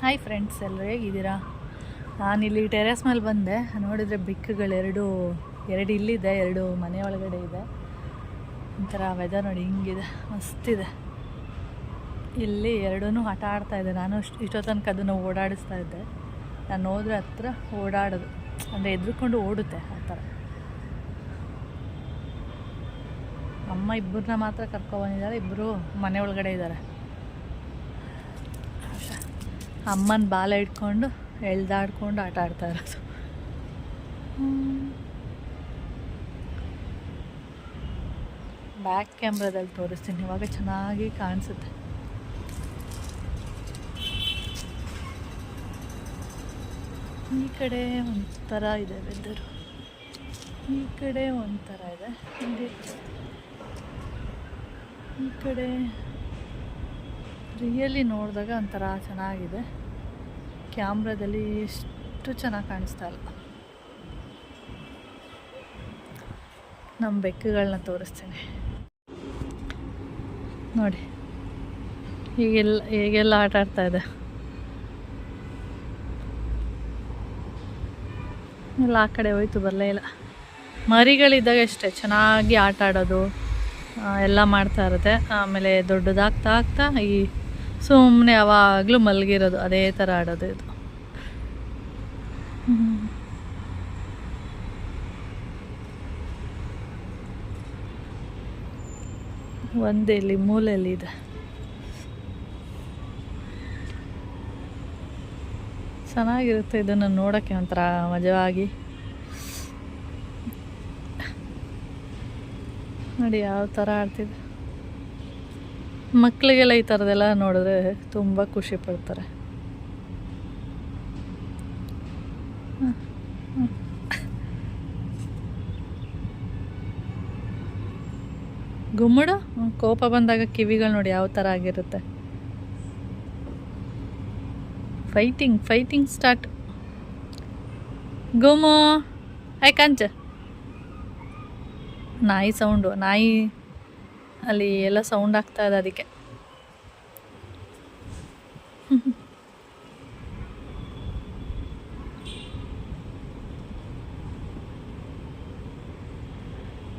Hi friends ಎಲ್ಲರೂ ಹೇಗಿದ್ದೀರಾ? ನಾನಿಲ್ಲಿ ಟೆರೆಸ್ ಮೇಲೆ ಬಂದೆ. ನೋಡಿದರೆ ಬೆಕ್ಕುಗಳೆರಡು, ಎರಡು ಇಲ್ಲಿದೆ, ಎರಡು ಮನೆ ಒಳಗಡೆ ಇದೆ. ಒಂಥರ ವೆದರ್ ನೋಡಿ ಹಿಂಗಿದೆ, ಮಸ್ತಿದೆ. ಇಲ್ಲಿ ಎರಡೂ ಆಟ ಆಡ್ತಾ ಇದೆ. ನಾನು ಅಷ್ಟು ಇಷ್ಟೋ ತನಕ ಅದನ್ನು ಓಡಾಡಿಸ್ತಾ ಇದ್ದೆ. ನಾನು ಹೋದ್ರೆ ಹತ್ರ ಓಡಾಡೋದು. ಅಂದರೆ ಎದ್ರುಕೊಂಡು ಓಡುತ್ತೆ ಆ ಥರ. ಅಮ್ಮ ಇಬ್ಬರನ್ನ ಮಾತ್ರ ಕರ್ಕೊಬಂದಿದ್ದಾರೆ ಇಬ್ಬರು ಮನೆ ಒಳಗಡೆ ಇದ್ದಾರೆ. ಅಮ್ಮನ ಬಾಲ ಇಟ್ಕೊಂಡು ಎಳ್ದಾಡ್ಕೊಂಡು ಆಟ ಆಡ್ತಾ ಇರೋದು. ಬ್ಯಾಕ್ ಕ್ಯಾಮ್ರಾದಲ್ಲಿ ತೋರಿಸ್ತೀನಿ, ಇವಾಗ ಚೆನ್ನಾಗಿ ಕಾಣಿಸುತ್ತೆ. ಈ ಕಡೆ ಒಂಥರ ಇದೆ ವೆದರು ಈ ಕಡೆ ಒಂಥರ ಇದೆ. ಈ ಕಡೆ ರಿಯಲಿ ನೋಡಿದಾಗ ಒಂಥರ ಚೆನ್ನಾಗಿದೆ. ಕ್ಯಾಮ್ರಾದಲ್ಲಿ ಎಷ್ಟು ಚೆನ್ನಾಗಿ ಕಾಣಿಸ್ತಾ ಇಲ್ಲ. ನಮ್ಮ ಬೆಕ್ಕುಗಳನ್ನ ತೋರಿಸ್ತೀನಿ. ನೋಡಿ ಹೀಗೆಲ್ಲ ಹೇಗೆಲ್ಲ ಆಟ ಆಡ್ತಾ ಇದೆ. ಎಲ್ಲ ಆ ಕಡೆ ಹೋಯ್ತು, ಬರಲೇ ಇಲ್ಲ. ಮರಿಗಳಿದ್ದಾಗ ಅಷ್ಟೇ ಚೆನ್ನಾಗಿ ಆಟ ಆಡೋದು ಎಲ್ಲ ಮಾಡ್ತಾ ಇರುತ್ತೆ. ಆಮೇಲೆ ದೊಡ್ಡದಾಗ್ತಾ, ಆಗ್ತಾ ಈ ಸುಮ್ಮನೆ ಯಾವಾಗಲೂ ಮಲಗಿರೋದು, ಅದೇ ಥರ ಆಡೋದು ಇದು. ಒಂದೇಲಿ ಒಂದೇ ಇಲ್ಲಿ, ಮೂಲೆಯಲ್ಲಿ ಇದೆ. ಚೆನ್ನಾಗಿರುತ್ತೆ ಇದನ್ನು ನೋಡೋಕ್ಕೆ ಒಂಥರ ಮಜವಾಗಿ. ನೋಡಿ ಯಾವ ಥರ ಆಡ್ತಿದೆ ಮಕ್ಕಳಿಗೆಲ್ಲ ಈ ಥರದ್ದೆಲ್ಲ ನೋಡಿದ್ರೆ ತುಂಬ ಖುಷಿ ಪಡ್ತಾರೆ. ಗುಮ್ಮಡು? ಕೋಪ ಬಂದಾಗ ಕಿವಿಗಳು ನೋಡಿ ಯಾವ ಥರ ಆಗಿರುತ್ತೆ. ಫೈಟಿಂಗ್ ಫೈಟಿಂಗ್ ಸ್ಟಾರ್ಟ್ ಗುಮ್ಮು ಐ ಕಾಂಚ. ನಾಯಿ ಸೌಂಡು ನಾಯಿ ಅಲ್ಲಿ ಎಲ್ಲ ಸೌಂಡ್ ಆಗ್ತಾ ಇದೆ ಅದಕ್ಕೆ.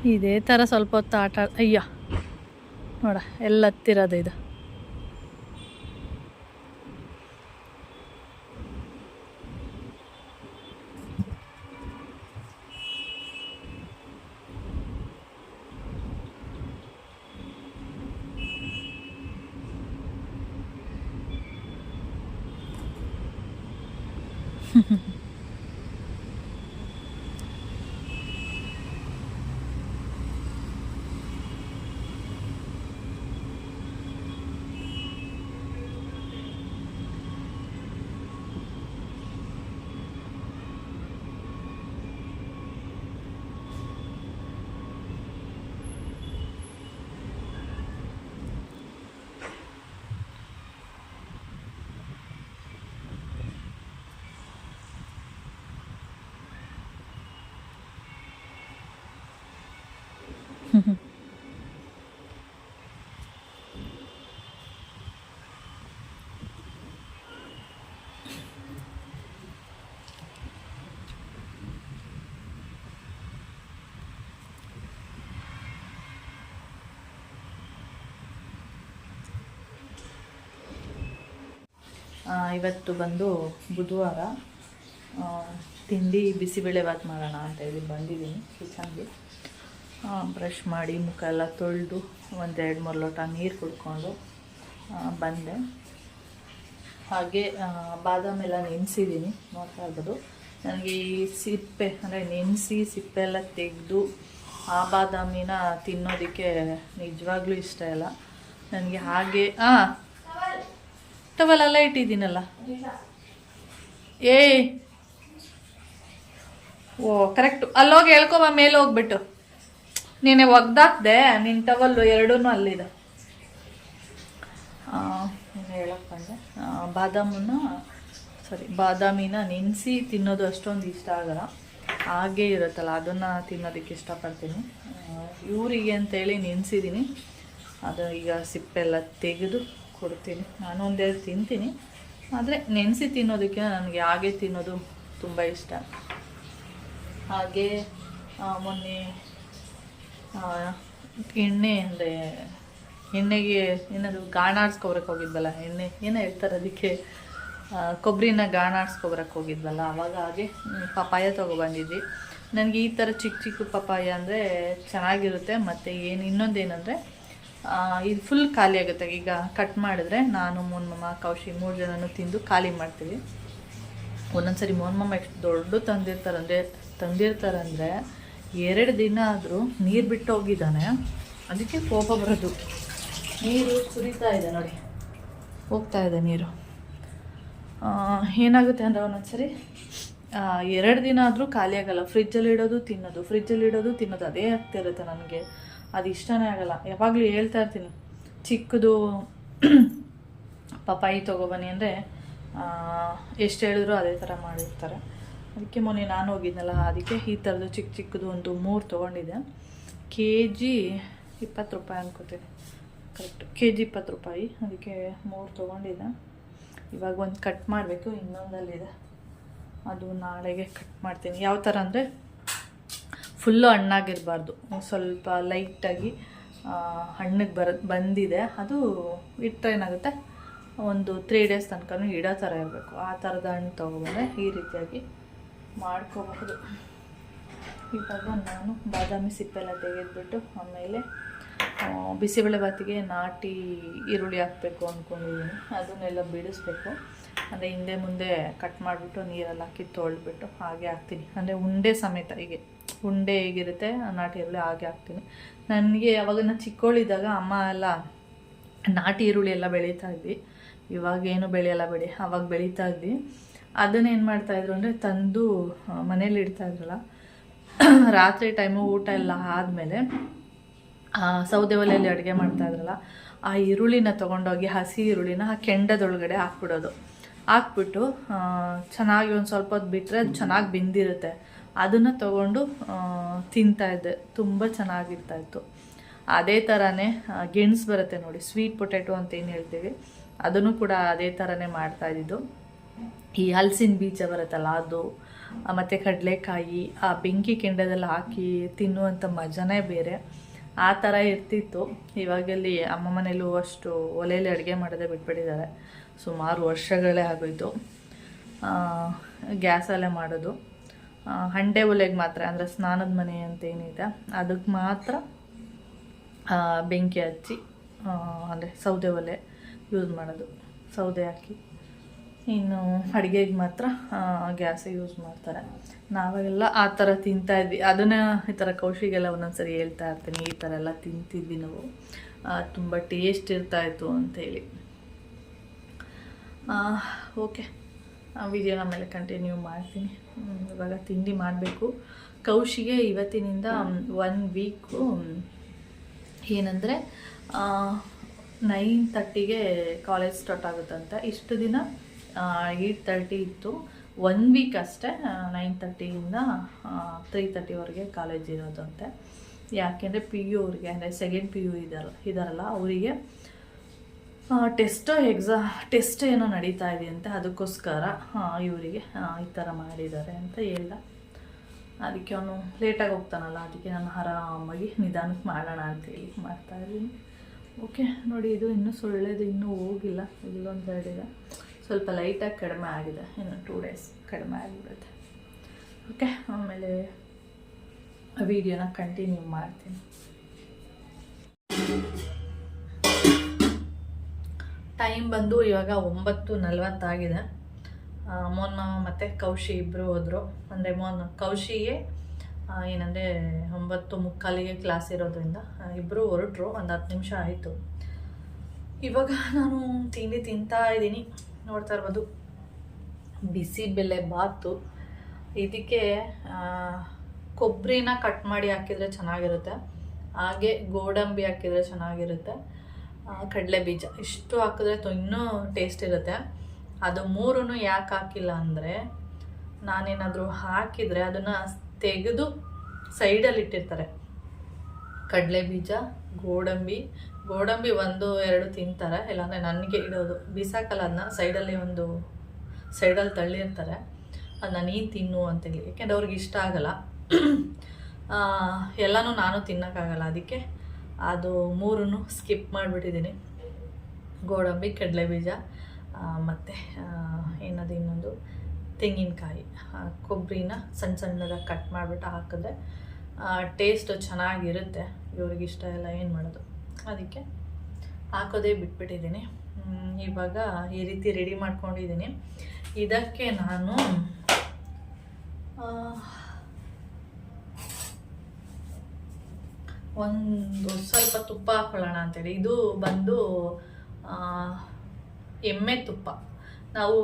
ಇದೇ ಥರ ಸ್ವಲ್ಪ ಹೊತ್ತು ಆಟ, ಅಯ್ಯ, ನೋಡ, ಎಲ್ಲ ಹತ್ತಿರೋದು ಇದು. Mm-hmm. ಇವತ್ತು ಬಂದು ಬುಧವಾರ ತಿಂಡಿ ಬಿಸಿಬೇಳೆ ಭಾತ್ ಮಾಡೋಣ ಅಂತ ಹೇಳಿ ಬಂದಿದ್ದೀನಿ ಕಿಚನ್ಗೆ. ಬ್ರಷ್ ಮಾಡಿ ಮುಖ ಎಲ್ಲ ತೊಳೆದು ಒಂದೆರಡು ಮೂರು ಲೋಟ ನೀರು ಕುಡ್ಕೊಂಡು ಬಂದೆ. ಹಾಗೆ ಬಾದಾಮಿ ಎಲ್ಲ ನೆನೆಸಿದ್ದೀನಿ ನೋಡ್ತಾ ಇರ್ಬೋದು. ನನಗೆ ಈ ಸಿಪ್ಪೆ, ಅಂದರೆ ನೆನೆಸಿ ಸಿಪ್ಪೆ ಎಲ್ಲ ತೆಗೆದು ಆ ಬಾದಾಮಿನ ತಿನ್ನೋದಕ್ಕೆ ನಿಜವಾಗ್ಲೂ ಇಷ್ಟ ಇಲ್ಲ. ನನಗೆ ಹಾಗೆ ಹಾಂ ಟವಲ್ ಎಲ್ಲ ಇಟ್ಟಿದ್ದೀನಲ್ಲ. ಏ, ಓ ಕರೆಕ್ಟು ಅಲ್ಲೋಗಿ ಹೇಳ್ಕೊಬ ಮೇಲೆ ಹೋಗ್ಬಿಟ್ಟು. ನೀನೆ ಒಗ್ದಾಕ್ದೆ ನಿನ್ನ ಟವಲ್ಲು ಎರಡೂ ಅಲ್ಲಿದೆ. ಹೇಳಕ್ ಬಂದೆ. ಬಾದಾಮನ್ನ ಸಾರಿ ಬಾದಾಮಿನ ನೆನೆಸಿ ತಿನ್ನೋದು ಅಷ್ಟೊಂದು ಇಷ್ಟ ಆಗಲ್ಲ. ಹಾಗೇ ಇರುತ್ತಲ್ಲ, ಅದನ್ನು ತಿನ್ನೋದಕ್ಕೆ ಇಷ್ಟಪಡ್ತೀನಿ. ಇವರಿಗೆ ಅಂತೇಳಿ ನೆನೆಸಿದ್ದೀನಿ ಅದು ಈಗ ಸಿಪ್ಪೆಲ್ಲ ತೆಗೆದು ಕೊಡ್ತೀನಿ. ನಾನು ಒಂದೇ ತಿಂತೀನಿ. ಆದರೆ ನೆನೆಸಿ ತಿನ್ನೋದಕ್ಕೆ ನನಗೆ ಹಾಗೆ ತಿನ್ನೋದು ತುಂಬ ಇಷ್ಟ. ಹಾಗೆ ಮೊನ್ನೆ ಎಣ್ಣೆ ಅಂದರೆ ಎಣ್ಣೆಗೆ ಏನಾದ್ರು ಗಾಣಾಡ್ಸ್ಕೊಬರಕ್ಕೆ ಹೋಗಿದ್ವಲ್ಲ, ಎಣ್ಣೆ ಏನೋ ಹೇಳ್ತಾರೆ ಅದಕ್ಕೆ ಕೊಬ್ಬರಿನ ಗಾಣಾಡ್ಸ್ಕೊಬರಕ್ಕೆ ಹೋಗಿದ್ವಲ್ಲ, ಅವಾಗ ಹಾಗೆ ಪಪಾಯ ತೊಗೊಬಂದಿದ್ವಿ. ನನಗೆ ಈ ಥರ ಚಿಕ್ಕ ಚಿಕ್ಕ ಪಪಾಯ ಅಂದರೆ ಚೆನ್ನಾಗಿರುತ್ತೆ, ಮತ್ತು ಏನು ಇನ್ನೊಂದೇನೆಂದರೆ ಇದು ಫುಲ್ ಖಾಲಿ ಆಗುತ್ತೆ. ಈಗ ಕಟ್ ಮಾಡಿದ್ರೆ ನಾನು ಮಮ್ಮ ಕೌಶಿ ಮೂರು ಜನನೂ ತಿಂದು ಖಾಲಿ ಮಾಡ್ತೀವಿ. ಒಂದೊಂದ್ಸರಿ ಮೋನ್ಮಮ್ಮ ಎಷ್ಟು ದೊಡ್ಡ ತಂದಿರ್ತಾರಂದರೆ, ತಂದಿರ್ತಾರಂದ್ರೆ ಎರಡು ದಿನ ಆದರೂ ನೀರು ಬಿಟ್ಟು ಹೋಗಿದ್ದಾನೆ. ಅದಕ್ಕೆ ಕೋಪ ಬರೋದು. ನೀರು ಸುರಿತಾ ಇದೆ ನೋಡಿ. ಹೋಗ್ತಾ ಇದೆ ನೀರು. ಏನಾಗುತ್ತೆ ಅಂದರೆ ಒಂದೊಂದ್ಸರಿ ಎರಡು ದಿನ ಆದರೂ ಖಾಲಿ ಆಗೋಲ್ಲ. ಫ್ರಿಜ್ಜಲ್ಲಿ ಇಡೋದು, ತಿನ್ನೋದು. ಫ್ರಿಜ್ಜಲ್ಲಿ ಇಡೋದು, ತಿನ್ನೋದು. ಅದೇ ಆಗ್ತಿರುತ್ತೆ ನನಗೆ. ಅದು ಇಷ್ಟನೇ ಆಗೋಲ್ಲ. ಯಾವಾಗಲೂ ಹೇಳ್ತಾ ಇರ್ತೀನಿ. ಚಿಕ್ಕದು ಪಪಾಯಿ ತೊಗೊಬನ್ನಿ ಅಂದರೆ ಎಷ್ಟು ಹೇಳಿದ್ರು ಅದೇ ಥರ ಮಾಡಿರ್ತಾರೆ. ಅದಕ್ಕೆ ಮೊನ್ನೆ ನಾನು ಹೋಗಿದ್ನಲ್ಲ, ಅದಕ್ಕೆ ಈ ಥರದ್ದು ಚಿಕ್ಕ ಚಿಕ್ಕದು ಒಂದು ಮೂರು ತೊಗೊಂಡಿದ್ದೆ. ಕೆ ಜಿ ಇಪ್ಪತ್ತು ರೂಪಾಯಿ ಅನ್ಕೋತೀನಿ ಕರೆಕ್ಟ್ ಕೆ ಜಿ ಇಪ್ಪತ್ತು ರೂಪಾಯಿ. ಅದಕ್ಕೆ ಮೂರು ತೊಗೊಂಡಿದ್ದೆ. ಇವಾಗ ಒಂದು ಕಟ್ ಮಾಡಬೇಕು ಇನ್ನೊಂದಲ್ಲಿದೆ ಅದು ನಾಳೆಗೆ ಕಟ್ ಮಾಡ್ತೀನಿ. ಯಾವ ಥರ ಅಂದರೆ ಫುಲ್ಲು ಹಣ್ಣಾಗಿರಬಾರ್ದು. ಸ್ವಲ್ಪ ಲೈಟಾಗಿ ಹಣ್ಣಿಗೆ ಬರ, ಬಂದಿದೆ. ಅದು ಇಟ್ಟರೆ ಏನಾಗುತ್ತೆ? ಒಂದು ತ್ರೀ ಡೇಸ್ ತನಕ ಇಡೋ ಥರ ಇರಬೇಕು. ಆ ಥರದ ಹಣ್ಣು ತೊಗೊಬಂದ್ರೆ ಈ ರೀತಿಯಾಗಿ ಮಾಡ್ಕೋಬಹುದು. ಇವಾಗ ನಾನು ಬಾದಾಮಿ ಸಿಪ್ಪೆಲ್ಲ ತೆಗೆದ್ಬಿಟ್ಟು ಆಮೇಲೆ ಬಿಸಿಬೇಳೆಬಾತಿಗೆ ನಾಟಿ ಈರುಳ್ಳಿ ಹಾಕಬೇಕು ಅಂದ್ಕೊಂಡಿದ್ದೀನಿ ಅದನ್ನೆಲ್ಲ ಬಿಡಿಸ್ಬೇಕು. ಅಂದರೆ ಹಿಂದೆ ಮುಂದೆ ಕಟ್ ಮಾಡಿಬಿಟ್ಟು ನೀರೆಲ್ಲ ಹಾಕಿ ತೊಳೆದ್ಬಿಟ್ಟು ಹಾಗೆ ಹಾಕ್ತೀನಿ. ಅಂದರೆ ಉಂಡೆ ಸಮೇತ ಹೀಗೆ. ಉಂಡೆ ಹೇಗಿರುತ್ತೆ ನಾಟಿ ಈರುಳ್ಳಿ ಹಾಗೆ ಹಾಕ್ತೀನಿ. ನನಗೆ ಅವಾಗ ನಾನು ಚಿಕ್ಕವಳಿದ್ದಾಗ ಅಮ್ಮ ಎಲ್ಲ ನಾಟಿ ಈರುಳ್ಳಿ ಎಲ್ಲ ಬೆಳೀತಾ ಇದ್ವಿ. ಇವಾಗ ಏನು ಬೆಳೆಯಲ್ಲ ಬೆಳೆ ಅವಾಗ ಬೆಳೀತಾ ಇದ್ವಿ. ಅದನ್ನೇನು ಮಾಡ್ತಾಯಿದ್ರು ಅಂದರೆ ತಂದು ಮನೇಲಿ ಇಡ್ತಾ ಇದ್ರಲ್ಲ. ರಾತ್ರಿ ಟೈಮು ಊಟ ಎಲ್ಲ ಆದಮೇಲೆ ಸೌದೆ ಒಲೆಯಲ್ಲಿ ಅಡುಗೆ ಮಾಡ್ತಾ ಇದ್ರಲ್ಲ, ಆ ಈರುಳ್ಳಿನ ತೊಗೊಂಡೋಗಿ ಹಸಿ ಈರುಳ್ಳಿನ ಆ ಕೆಂಡದೊಳಗಡೆ ಹಾಕ್ಬಿಡೋದು. ಹಾಕ್ಬಿಟ್ಟು ಚೆನ್ನಾಗಿ ಒಂದು ಸ್ವಲ್ಪ ಹೊತ್ತು ಬಿಟ್ಟರೆ ಅದು ಚೆನ್ನಾಗಿ ಬೆಂದಿರುತ್ತೆ. ಅದನ್ನು ತೊಗೊಂಡು ತಿಂತಾಯಿದ್ದೆ ತುಂಬ ಚೆನ್ನಾಗಿರ್ತಾಯಿತ್ತು ಅದೇ ಥರನೇ ಗೆಣಸು ಬರುತ್ತೆ ನೋಡಿ ಸ್ವೀಟ್ ಪೊಟ್ಯಾಟೊ ಅಂತ ಏನು ಹೇಳ್ತೀವಿ, ಅದನ್ನು ಕೂಡ ಅದೇ ಥರನೇ ಮಾಡ್ತಾ ಇದ್ದಿದ್ದು. ಈ ಹಲಸಿನ ಬೀಜ ಬರುತ್ತಲ್ಲ ಅದು ಮತ್ತು ಕಡಲೆಕಾಯಿ, ಆ ಬೆಂಕಿ ಕೆಂಡದಲ್ಲಿ ಹಾಕಿ ತಿನ್ನುವಂಥ ಮಜಾನೇ ಬೇರೆ. ಆ ಥರ ಇರ್ತಿತ್ತು. ಇವಾಗೆಲ್ಲಿ ಅಮ್ಮ ಮನೇಲೂ ಅಷ್ಟು ಒಲೆಯಲ್ಲಿ ಅಡುಗೆ ಮಾಡೋದೇ ಬಿಟ್ಬಿಟ್ಟಿದ್ದಾರೆ. ಸುಮಾರು ವರ್ಷಗಳೇ ಆಗೋಯ್ತು. ಗ್ಯಾಸಲ್ಲೇ ಮಾಡೋದು. ಹಂಡೆ ಒಲೆಗೆ ಮಾತ್ರ, ಅಂದರೆ ಸ್ನಾನದ ಮನೆ ಅಂತ ಏನಿದೆ, ಅದಕ್ಕೆ ಮಾತ್ರ ಬೆಂಕಿ ಹಚ್ಚಿ ಅಂದರೆ ಸೌದೆ ಒಲೆ ಯೂಸ್ ಮಾಡೋದು. ಸೌದೆ ಹಾಕಿ. ಇನ್ನು ಅಡುಗೆಗೆ ಮಾತ್ರ ಗ್ಯಾಸೇ ಯೂಸ್ ಮಾಡ್ತಾರೆ. ನಾವೆಲ್ಲ ಆ ಥರ ತಿಂತಾ ಇದ್ವಿ. ಅದನ್ನ ಈ ಥರ ಕೌಶಿಗೆಲ್ಲ ಒಂದೊಂದ್ಸರಿ ಹೇಳ್ತಾ ಇರ್ತೀನಿ. ಈ ಥರ ಎಲ್ಲ ತಿಂತಿದ್ವಿ ನಾವು. ತುಂಬ ಟೇಸ್ಟ್ ಇರ್ತಾಯಿತ್ತು ಅಂಥೇಳಿ ಓಕೆ. ವಿಡಿಯೋನ ಮೇಲೆ ಕಂಟಿನ್ಯೂ ಮಾಡ್ತೀನಿ. ಇವಾಗ ತಿಂಡಿ ಮಾಡಬೇಕು. ಕೌಶಿಗೆ ಇವತ್ತಿನಿಂದ ಒನ್ ವೀಕು ಏನಂದರೆ ನೈನ್ ತರ್ಟಿಗೆ ಕಾಲೇಜ್ ಸ್ಟಾರ್ಟ್ ಆಗುತ್ತಂತ. ಇಷ್ಟು ದಿನ ಏಯ್ಟ್ ತರ್ಟಿ ಇತ್ತು. ಒನ್ ವೀಕ್ ಅಷ್ಟೇ ನೈನ್ ತರ್ಟಿಯಿಂದ ತ್ರೀ ತರ್ಟಿವರೆಗೆ ಕಾಲೇಜ್ ಇರೋದಂತೆ ಯಾಕೆಂದರೆ ಪಿ ಯು ಅವ್ರಿಗೆ, ಅಂದರೆ ಸೆಕೆಂಡ್ ಪಿ ಯು ಇದಾರಲ್ಲ ಇದಾರಲ್ಲ, ಅವರಿಗೆ ಟೆಸ್ಟ್ ಎಕ್ಸಾ ಟೆಸ್ಟ್ ಏನೋ ನಡೀತಾ ಇದೆಯಂತೆ ಅದಕ್ಕೋಸ್ಕರ ಇವರಿಗೆ ಈ ಥರ ಮಾಡಿದ್ದಾರೆ ಅಂತ ಹೇಳ್ದ. ಅದಕ್ಕೆ ಅವನು ಲೇಟಾಗಿ ಹೋಗ್ತಾನಲ್ಲ, ಅದಕ್ಕೆ ನಾನು ಆರಾಮಾಗಿ ನಿಧಾನಕ್ಕೆ ಮಾಡೋಣ ಅಂತೇಳಿ ಮಾಡ್ತಾ ಇದ್ದೀನಿ. ಓಕೆ ನೋಡಿ, ಇದು ಇನ್ನೂ ಸೊಳ್ಳೆದು ಇನ್ನೂ ಹೋಗಿಲ್ಲ, ಇಲ್ಲೊಂದು ಎರಡಿದೆ ಸ್ವಲ್ಪ ಲೈಟಾಗಿ ಕಡಿಮೆ ಆಗಿದೆ. ಇನ್ನು ಟೂ ಡೇಸ್ ಕಡಿಮೆ ಆಗಿಬಿಡುತ್ತೆ. ಓಕೆ ಆಮೇಲೆ ವಿಡಿಯೋನ ಕಂಟಿನ್ಯೂ ಮಾಡ್ತೀನಿ. ಟೈಮ್ ಬಂದು ಇವಾಗ ಒಂಬತ್ತು ನಲ್ವತ್ತಾಗಿದೆ ಮೋನ್ ಮಾವ ಮತ್ತು ಕೌಶಿ ಇಬ್ಬರು ಹೋದರು. ಅಂದರೆ ಮೋನ್ ಕೌಶಿಗೆ ಏನಂದರೆ ಒಂಬತ್ತು ಮುಕ್ಕಾಲಿಗೆ ಕ್ಲಾಸ್ ಇರೋದ್ರಿಂದ ಇಬ್ಬರು ಹೊರಟ್ರು ಒಂದು ಹತ್ತು ನಿಮಿಷ ಆಯಿತು. ಇವಾಗ ನಾನು ತಿಂಡಿ ತಿಂತಾ ಇದ್ದೀನಿ. ನೋಡ್ತಾ ಇರ್ಬೋದು. ಬಿಸಿಬೇಳೆ ಬಾತು. ಇದಕ್ಕೆ ಕೊಬ್ಬರಿನ ಕಟ್ ಮಾಡಿ ಹಾಕಿದರೆ ಚೆನ್ನಾಗಿರುತ್ತೆ. ಹಾಗೆ ಗೋಡಂಬಿ ಹಾಕಿದರೆ ಚೆನ್ನಾಗಿರುತ್ತೆ. ಕಡಲೆ ಬೀಜ ಇಷ್ಟು ಹಾಕಿದ್ರೆ ಇನ್ನೂ ಟೇಸ್ಟ್ ಇರುತ್ತೆ. ಅದು ಮೂರೂ ಯಾಕೆ ಹಾಕಿಲ್ಲ ಅಂದರೆ, ನಾನೇನಾದರೂ ಹಾಕಿದರೆ ಅದನ್ನು ತೆಗೆದು ಸೈಡಲ್ಲಿ ಇಟ್ಟಿರ್ತಾರೆ. ಕಡಲೆ ಬೀಜ ಗೋಡಂಬಿ ಗೋಡಂಬಿ ಒಂದು, ಎರಡು ತಿಂತಾರೆ. ಇಲ್ಲಾಂದರೆ ನನಗೆ ಇಡೋದು ಬಿಸಾಕಲ್ಲ ಅದನ್ನ ಸೈಡಲ್ಲಿ ಒಂದು ಸೈಡಲ್ಲಿ ತಳ್ಳಿರ್ತಾರೆ ಅದನ್ನ ನೀನು ತಿನ್ನು ಅಂತೇಳಿ ಯಾಕೆಂದ್ರೆ ಅವ್ರಿಗೆ ಇಷ್ಟ ಆಗಲ್ಲ. ಎಲ್ಲನೂ ನಾನು ತಿನ್ನೋಕ್ಕಾಗಲ್ಲ ಅದಕ್ಕೆ. ಅದು ಮೂರನ್ನು ಸ್ಕಿಪ್ ಮಾಡಿಬಿಟ್ಟಿದ್ದೀನಿ. ಗೋಡಂಬಿ ಕಡಲೆ ಬೀಜ ಮತ್ತು ಏನದು ಇನ್ನೊಂದು? ತೆಂಗಿನಕಾಯಿ. ಕೊಬ್ಬರಿನ ಸಣ್ಣ ಸಣ್ಣದಾಗಿ ಕಟ್ ಮಾಡಿಬಿಟ್ಟು ಹಾಕಿದ್ರೆ ಟೇಸ್ಟು ಚೆನ್ನಾಗಿರುತ್ತೆ. ಇವ್ರಿಗೆ ಇಷ್ಟ ಎಲ್ಲ ಏನು ಮಾಡೋದು? ಅದಕ್ಕೆ ಹಾಕೋದೇ ಬಿಟ್ಬಿಟ್ಟಿದ್ದೀನಿ. ಇವಾಗ ಈ ರೀತಿ ರೆಡಿ ಮಾಡ್ಕೊಂಡಿದ್ದೀನಿ. ಇದಕ್ಕೆ ನಾನು ಒಂದು ಸ್ವಲ್ಪ ತುಪ್ಪ ಹಾಕೊಳ್ಳೋಣ ಅಂತೇಳಿ. ಇದು ಬಂದು ಎಮ್ಮೆ ತುಪ್ಪ. ನಾವು